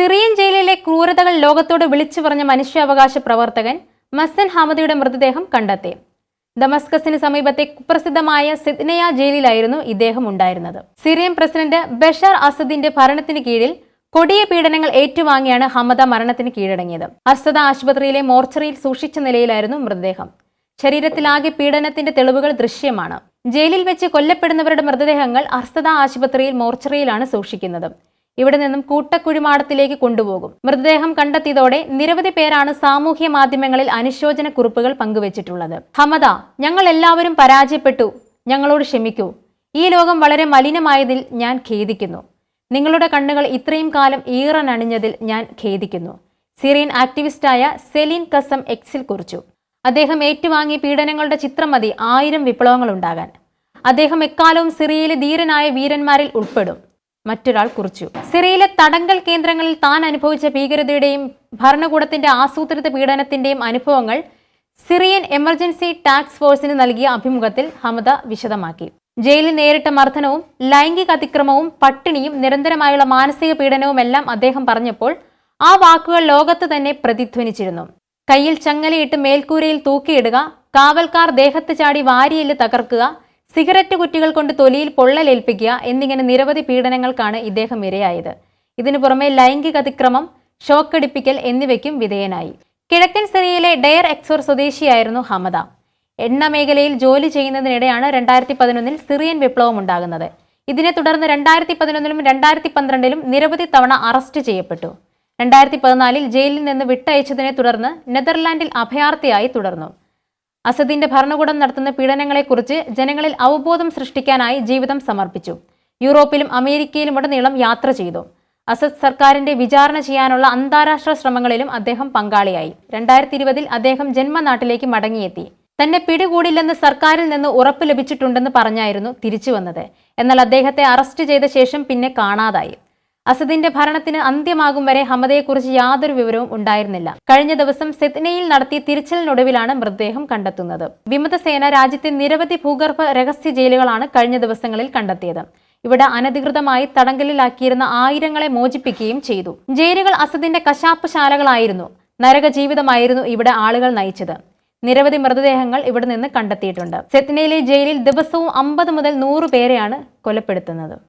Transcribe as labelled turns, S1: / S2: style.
S1: Syrian ജയിലിലെ ക്രൂരതകൾ ലോകത്തോട് വിളിച്ചു പറഞ്ഞ മനുഷ്യാവകാശ പ്രവർത്തകൻ മസൻ ഹമദിയുടെ മൃതദേഹം കണ്ടെത്തി. ദമസ്കസിന് സമീപത്തെ കുപ്രസിദ്ധമായ സിദ്നയ ജയിലിലായിരുന്നു ഇദ്ദേഹം ഉണ്ടായിരുന്നത്. സിറിയൻ പ്രസിഡന്റ് ബഷാർ അസദിന്റെ ഭരണത്തിന് കീഴിൽ കൊടിയ പീഡനങ്ങൾ ഏറ്റുവാങ്ങിയാണ് ഹമദ മരണത്തിന് കീഴടങ്ങിയത്. അസദ ആശുപത്രിയിലെ മോർച്ചറിയിൽ സൂക്ഷിച്ച നിലയിലായിരുന്നു മൃതദേഹം. ശരീരത്തിലാകെ പീഡനത്തിന്റെ തെളിവുകൾ ദൃശ്യമാണ്. ജയിലിൽ വെച്ച് കൊല്ലപ്പെടുന്നവരുടെ മൃതദേഹങ്ങൾ അർസദ ആശുപത്രിയിൽ മോർച്ചറിയിലാണ് സൂക്ഷിക്കുന്നത്. ഇവിടെ നിന്നും കൂട്ടക്കുഴിമാടത്തിലേക്ക് കൊണ്ടുപോകും. മൃതദേഹം കണ്ടെത്തിയതോടെ നിരവധി പേരാണ് സാമൂഹ്യ മാധ്യമങ്ങളിൽ അനുശോചന കുറിപ്പുകൾ പങ്കുവച്ചിട്ടുള്ളത്. ഹമദ ഞങ്ങൾ എല്ലാവരും പരാജയപ്പെട്ടു. ഞങ്ങളോട് ക്ഷമിക്കൂ. ഈ ലോകം വളരെ മലിനമായതിൽ ഞാൻ ഖേദിക്കുന്നു. നിങ്ങളുടെ കണ്ണുകൾ ഇത്രയും കാലം ഈറൻ ഈറനണിഞ്ഞതിൽ ഞാൻ ഖേദിക്കുന്നു. സിറിയൻ ആക്ടിവിസ്റ്റായ സെലിൻ കസം എക്സിൽ കുറിച്ചു. അദ്ദേഹം ഏറ്റുവാങ്ങിയ പീഡനങ്ങളുടെ ചിത്രം മതി ആയിരം വിപ്ലവങ്ങൾ ഉണ്ടാകാൻ അദ്ദേഹം എക്കാലവും സിറിയയിലെ ധീരനായ വീരന്മാരിൽ ഉൾപ്പെടും. മറ്റൊരാൾ കുറിച്ചു. സിറിയയിലെ തടങ്കൽ കേന്ദ്രങ്ങളിൽ താൻ അനുഭവിച്ച ഭീകരതയുടെയും ഭരണകൂടത്തിന്റെ ആസൂത്രിത പീഡനത്തിന്റെയും അനുഭവങ്ങൾ സിറിയൻ എമർജൻസി ടാക്സ് ഫോഴ്സിന് നൽകിയ അഭിമുഖത്തിൽ ഹമദ വിശദമാക്കി. ജയിലിൽ നേരിട്ട മർദ്ദനവും ലൈംഗിക അതിക്രമവും പട്ടിണിയും നിരന്തരമായുള്ള മാനസിക പീഡനവുമെല്ലാം അദ്ദേഹം പറഞ്ഞപ്പോൾ ആ വാക്കുകൾ ലോകത്ത് തന്നെ പ്രതിധ്വനിച്ചിരുന്നു. കയ്യിൽ ചങ്ങലയിട്ട് മേൽക്കൂരയിൽ തൂക്കിയിടുക കാവൽക്കാർ ദേഹത്ത് ചാടി വാരിയെല്ല് തകർക്കുക സിഗരറ്റ് കുറ്റികൾ കൊണ്ട് തൊലിയിൽ പൊള്ളലേൽപ്പിക്കുക എന്നിങ്ങനെ നിരവധി പീഡനങ്ങൾക്കാണ് ഇദ്ദേഹം ഇരയായത്. ഇതിനു പുറമെ ലൈംഗിക അതിക്രമം ഷോക്കടിപ്പിക്കൽ എന്നിവയ്ക്കും വിധേയനായി. കിഴക്കൻ സിറിയയിലെ ഡയർ എക്സോർ സ്വദേശിയായിരുന്നു ഹമദ. എണ്ണ മേഖലയിൽ ജോലി ചെയ്യുന്നതിനിടെയാണ് രണ്ടായിരത്തി പതിനൊന്നിൽ സിറിയൻ വിപ്ലവം ഉണ്ടാകുന്നത്. ഇതിനെ തുടർന്ന് രണ്ടായിരത്തി പതിനൊന്നിലും രണ്ടായിരത്തി പന്ത്രണ്ടിലും നിരവധി തവണ അറസ്റ്റ് ചെയ്യപ്പെട്ടു. രണ്ടായിരത്തി പതിനാലിൽ ജയിലിൽ നിന്ന് വിട്ടയച്ചതിനെ തുടർന്ന് നെതർലാൻഡിൽ അഭയാർത്ഥിയായി തുടർന്നു. അസദിന്റെ ഭരണകൂടം നടത്തുന്ന പീഡനങ്ങളെക്കുറിച്ച് ജനങ്ങളിൽ അവബോധം സൃഷ്ടിക്കാനായി ജീവിതം സമർപ്പിച്ചു. യൂറോപ്പിലും അമേരിക്കയിലും ഉടനീളം യാത്ര ചെയ്തു. അസദ് സർക്കാരിന്റെ വിചാരണ ചെയ്യാനുള്ള അന്താരാഷ്ട്ര ശ്രമങ്ങളിലും അദ്ദേഹം പങ്കാളിയായി. രണ്ടായിരത്തി ഇരുപതിൽ അദ്ദേഹം ജന്മനാട്ടിലേക്ക് മടങ്ങിയെത്തി. തന്നെ പിടികൂടില്ലെന്ന് സർക്കാരിൽ നിന്ന് ഉറപ്പ് ലഭിച്ചിട്ടുണ്ടെന്ന് പറഞ്ഞായിരുന്നു തിരിച്ചു വന്നത് എന്നാൽ അദ്ദേഹത്തെ അറസ്റ്റ് ചെയ്ത ശേഷം പിന്നെ കാണാതായി. അസദിന്റെ ഭരണത്തിന് അന്ത്യമാകും വരെ ഹമദയെക്കുറിച്ച് യാതൊരു വിവരവും ഉണ്ടായിരുന്നില്ല. കഴിഞ്ഞ ദിവസം സെത്നയിൽ നടത്തിയ തിരച്ചിലിനൊടുവിലാണ് മൃതദേഹം കണ്ടെത്തുന്നത്. വിമതസേന രാജ്യത്തെ നിരവധി ഭൂഗർഭ രഹസ്യ ജയിലുകളാണ് കഴിഞ്ഞ ദിവസങ്ങളിൽ കണ്ടെത്തിയത്. ഇവിടെ അനധികൃതമായി തടങ്കലിലാക്കിയിരുന്ന ആയിരങ്ങളെ മോചിപ്പിക്കുകയും ചെയ്തു. ജയിലുകൾ അസദിന്റെ കശാപ്പ് ശാലകളായിരുന്നു നരക ജീവിതമായിരുന്നു ഇവിടെ ആളുകൾ നയിച്ചത്. നിരവധി മൃതദേഹങ്ങൾ ഇവിടെ നിന്ന് കണ്ടെത്തിയിട്ടുണ്ട്. സെത്നയിലെ ജയിലിൽ ദിവസവും അമ്പത് മുതൽ നൂറ് പേരെയാണ് കൊലപ്പെടുത്തുന്നത്.